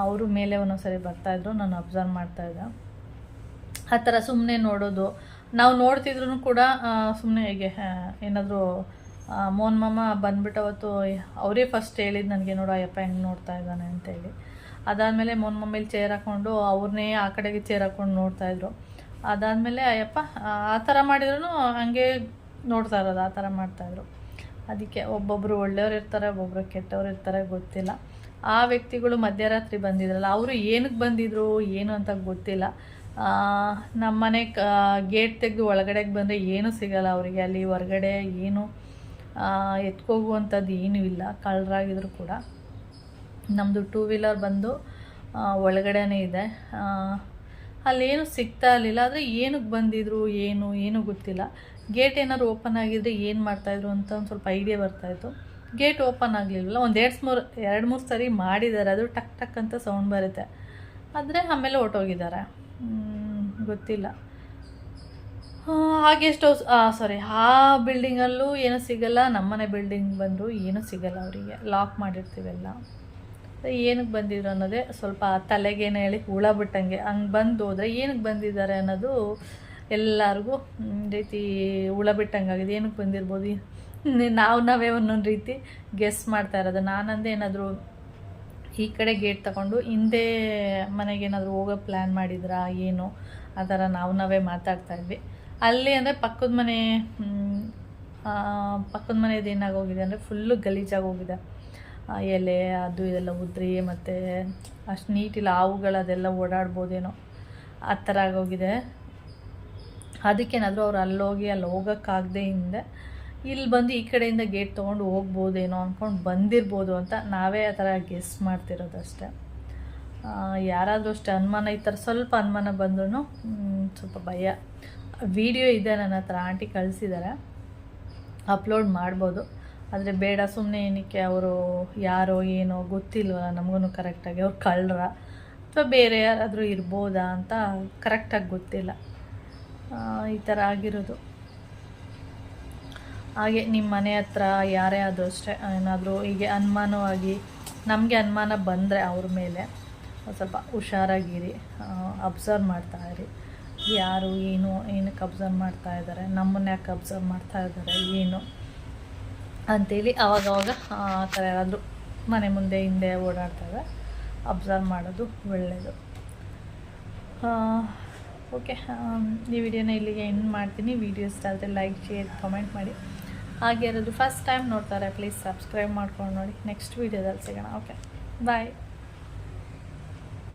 ಅವರು ಮೇಲೆ ಒಂದೊಂದ್ಸರಿ ಬರ್ತಾಯಿದ್ರು ನಾನು ಅಬ್ಸರ್ವ್ ಮಾಡ್ತಾಯಿದ್ದೆ ಆ ಥರ ಸುಮ್ಮನೆ ನೋಡೋದು. ನಾವು ನೋಡ್ತಿದ್ರು ಕೂಡ ಸುಮ್ಮನೆ ಹೇಗೆ ಏನಾದರೂ ಮೋಹನ್ ಮಾಮ ಬಂದ್ಬಿಟ್ಟು ಅವತ್ತು ಅವರೇ ಫಸ್ಟ್ ಹೇಳಿದ್ದು ನನಗೆ, ನೋಡು ಅಯ್ಯಪ್ಪ, ಹೆಂಗೆ ನೋಡ್ತಾ ಇದ್ದಾನೆ? ಅಂತೇಳಿ. ಅದಾದಮೇಲೆ ಮೋಹನ್ ಮಮ್ಮಿಲಿ ಚೇರ್ ಹಾಕ್ಕೊಂಡು ಅವ್ರನ್ನೇ ಆ ಕಡೆಗೆ ಚೇರ್ ಹಾಕ್ಕೊಂಡು ನೋಡ್ತಾಯಿದ್ರು ಅದಾದಮೇಲೆ, ಅಯ್ಯಪ್ಪ, ಆ ಥರ ಮಾಡಿದ್ರೂ ಹಾಗೆ ನೋಡ್ತಾ ಇರೋದು, ಆ ಥರ ಮಾಡ್ತಾಯಿದ್ರು ಅದಕ್ಕೆ ಒಬ್ಬೊಬ್ಬರು ಒಳ್ಳೆಯವ್ರು ಇರ್ತಾರೆ ಒಬ್ಬೊಬ್ಬರು ಕೆಟ್ಟವ್ರು ಇರ್ತಾರೆ, ಗೊತ್ತಿಲ್ಲ. ಆ ವ್ಯಕ್ತಿಗಳು ಮಧ್ಯರಾತ್ರಿ ಬಂದಿದ್ರಲ್ಲ, ಅವರು ಏನಕ್ಕೆ ಬಂದಿದ್ರು, ಏನು ಅಂತ ಗೊತ್ತಿಲ್ಲ. ನಮ್ಮ ಮನೆ ಕ ಗೇಟ್ ತೆಗೆದು ಒಳಗಡೆಗೆ ಬಂದರೆ ಏನೂ ಸಿಗಲ್ಲ ಅವರಿಗೆ, ಅಲ್ಲಿ ಹೊರಗಡೆ ಏನು ಎತ್ಕೋಗುವಂಥದ್ದು ಏನೂ ಇಲ್ಲ, ಕಳ್ಳರಾಗಿದ್ರು ಕೂಡ. ನಮ್ಮದು ಟೂ ವೀಲರ್ ಬಂದು ಒಳಗಡೆನೇ ಇದೆ. ಅಲ್ಲೇನು ಸಿಗ್ತಾ ಇರಲಿಲ್ಲ. ಆದರೆ ಏನಕ್ಕೆ ಬಂದಿದ್ರು, ಏನು, ಏನೂ ಗೊತ್ತಿಲ್ಲ. ಗೇಟ್ ಏನಾದ್ರು ಓಪನ್ ಆಗಿದ್ರೆ ಏನು ಮಾಡ್ತಾಯಿದ್ರು ಅಂತ ಒಂದು ಸ್ವಲ್ಪ ಐಡಿಯಾ ಬರ್ತಾಯಿತ್ತು ಗೇಟ್ ಓಪನ್ ಆಗಲಿಲ್ಲ ಒಂದು ಎರಡು ಮೂರು ಎರಡು ಮೂರು ಸರಿ ಮಾಡಿದ್ದಾರೆ. ಅದು ಟಕ್ ಟಕ್ ಅಂತ ಸೌಂಡ್ ಬರುತ್ತೆ. ಆದರೆ ಆಮೇಲೆ ಹೊಟ್ಟೋಗಿದ್ದಾರೆ ಗೊತ್ತಿಲ್ಲ. ಹಾಗೆ ಗೆಸ್ಟ್ ಸಾರಿ ಆ ಬಿಲ್ಡಿಂಗಲ್ಲೂ ಏನೂ ಸಿಗಲ್ಲ. ನಮ್ಮನೆ ಬಿಲ್ಡಿಂಗ್ ಬಂದರೂ ಏನೂ ಸಿಗಲ್ಲ ಅವರಿಗೆ. ಲಾಕ್ ಮಾಡಿರ್ತೀವೆಲ್ಲ ಏನಕ್ಕೆ ಬಂದಿದ್ರು ಅನ್ನೋದೇ ಸ್ವಲ್ಪ ತಲೆಗೇನು ಹೇಳಿ ಹುಳ ಬಿಟ್ಟಂಗೆ. ಹಂಗೆ ಬಂದು ಹೋದರೆ ಏನಕ್ಕೆ ಬಂದಿದ್ದಾರೆ ಅನ್ನೋದು ಎಲ್ಲರಿಗೂ ರೀತಿ ಹುಳ ಬಿಟ್ಟಂಗಾಗಿದೆ. ಏನಕ್ಕೆ ಬಂದಿರ್ಬೋದು? ನಾವು ನಾವೇ ಒಂದೊಂದು ರೀತಿ ಗೆಸ್ ಮಾಡ್ತಾ ಇರೋದು. ನಾನಂದೆ ಏನಾದರೂ ಈ ಕಡೆ ಗೇಟ್ ತಗೊಂಡು ಹಿಂದೆ ಮನೆಗೆ ಏನಾದರೂ ಹೋಗೋ ಪ್ಲ್ಯಾನ್ ಮಾಡಿದ್ರಾ, ಏನು, ಆ ಥರ ನಾವು ನಾವೇ ಮಾತಾಡ್ತಾ ಇದ್ವಿ. ಅಲ್ಲಿ ಅಂದರೆ ಪಕ್ಕದ ಮನೆ ಪಕ್ಕದ ಮನೆಯದು ಏನಾಗೋಗಿದೆ ಅಂದರೆ ಫುಲ್ಲು ಗಲೀಜಾಗಿ ಹೋಗಿದೆ. ಎಲೆ, ಅದು ಇದೆಲ್ಲ ಉದ್ರಿ ಮತ್ತು ಅಷ್ಟು ನೀಟಿಲ್ಲ ಹಾವುಗಳು ಅದೆಲ್ಲ ಓಡಾಡ್ಬೋದೇನೋ. ಆ ಥರ ಆಗೋಗಿದೆ. ಅದಕ್ಕೇನಾದರೂ ಅವ್ರು ಅಲ್ಲೋಗಿ, ಅಲ್ಲಿ ಹೋಗೋಕ್ಕಾಗದೆ ಹಿಂದೆ ಇಲ್ಲಿ ಬಂದು ಈ ಕಡೆಯಿಂದ ಗೇಟ್ ತೊಗೊಂಡು ಹೋಗ್ಬೋದೇನೋ ಅಂದ್ಕೊಂಡು ಬಂದಿರ್ಬೋದು ಅಂತ ನಾವೇ ಆ ಥರ ಗೆಸ್ ಮಾಡ್ತಿರೋದಷ್ಟೇ ಯಾರಾದರೂ ಅಷ್ಟೇ ಅನುಮಾನ ಈ ಥರ ಸ್ವಲ್ಪ ಅನುಮಾನ ಬಂದ್ರೂ ಸ್ವಲ್ಪ ಭಯ. ವಿಡಿಯೋ ಇದೆ ನನ್ನ ಹತ್ರ, ಆಂಟಿ ಕಳಿಸಿದ್ದಾರೆ ಅಪ್ಲೋಡ್ ಮಾಡ್ಬೋದು. ಆದರೆ ಬೇಡ ಸುಮ್ಮನೆ ಏನಕ್ಕೆ ಅವರು ಯಾರೋ ಏನೋ ಗೊತ್ತಿಲ್ವಲ್ಲ ನಮಗೂ ಕರೆಕ್ಟಾಗಿ ಅವ್ರು ಕಳ್ಳರ ಅಥವಾ ಬೇರೆ ಯಾರಾದರೂ ಇರ್ಬೋದಾ ಅಂತ ಕರೆಕ್ಟಾಗಿ ಗೊತ್ತಿಲ್ಲ. ಈ ಥರ ಆಗಿರೋದು. ಹಾಗೆ ನಿಮ್ಮ ಮನೆ ಹತ್ರ ಯಾರೇ ಆದರೂ ಅಷ್ಟೇ, ಏನಾದರೂ ಹೀಗೆ ಅನುಮಾನವಾಗಿ, ನಮಗೆ ಅನುಮಾನ ಬಂದರೆ ಅವ್ರ ಮೇಲೆ. ಸ್ವಲ್ಪ ಹುಷಾರಾಗಿರಿ ಅಬ್ಸರ್ವ್ ಮಾಡ್ತಾ ಇರಿ. ಯಾರು, ಏನು, ಏನಕ್ಕೆ ಅಬ್ಸರ್ವ್ ಮಾಡ್ತಾ ಇದ್ದಾರೆ ನಮ್ಮನ್ನ ಯಾಕೆ ಅಬ್ಸರ್ವ್ ಮಾಡ್ತಾ ಇದ್ದಾರೆ ಏನು? ಅಂಥೇಳಿ ಆವಾಗವಾಗ ಆ ಥರ ಯಾರಾದರೂ ಮನೆ ಮುಂದೆ, ಹಿಂದೆ ಓಡಾಡ್ತಾರೆ ಅಬ್ಸರ್ವ್ ಮಾಡೋದು ಒಳ್ಳೆಯದು ಓಕೆ ಈ ವಿಡಿಯೋನ ಇಲ್ಲಿಗೆ ಎಂಡ್ ಮಾಡ್ತೀನಿ. ವೀಡಿಯೋಸ್ ಇಷ್ಟ ಆದರೆ ಲೈಕ್ ಶೇರ್ ಕಮೆಂಟ್ ಮಾಡಿ. ಹಾಗೆ ಯಾರಾದರೂ ಫಸ್ಟ್ ಟೈಮ್ ನೋಡ್ತಾರೆ ಪ್ಲೀಸ್ ಸಬ್ಸ್ಕ್ರೈಬ್ ಮಾಡ್ಕೊಂಡು ನೋಡಿ. ನೆಕ್ಸ್ಟ್ ವೀಡಿಯೋದಲ್ಲಿ ಸಿಗೋಣ ಓಕೆ ಬಾಯ್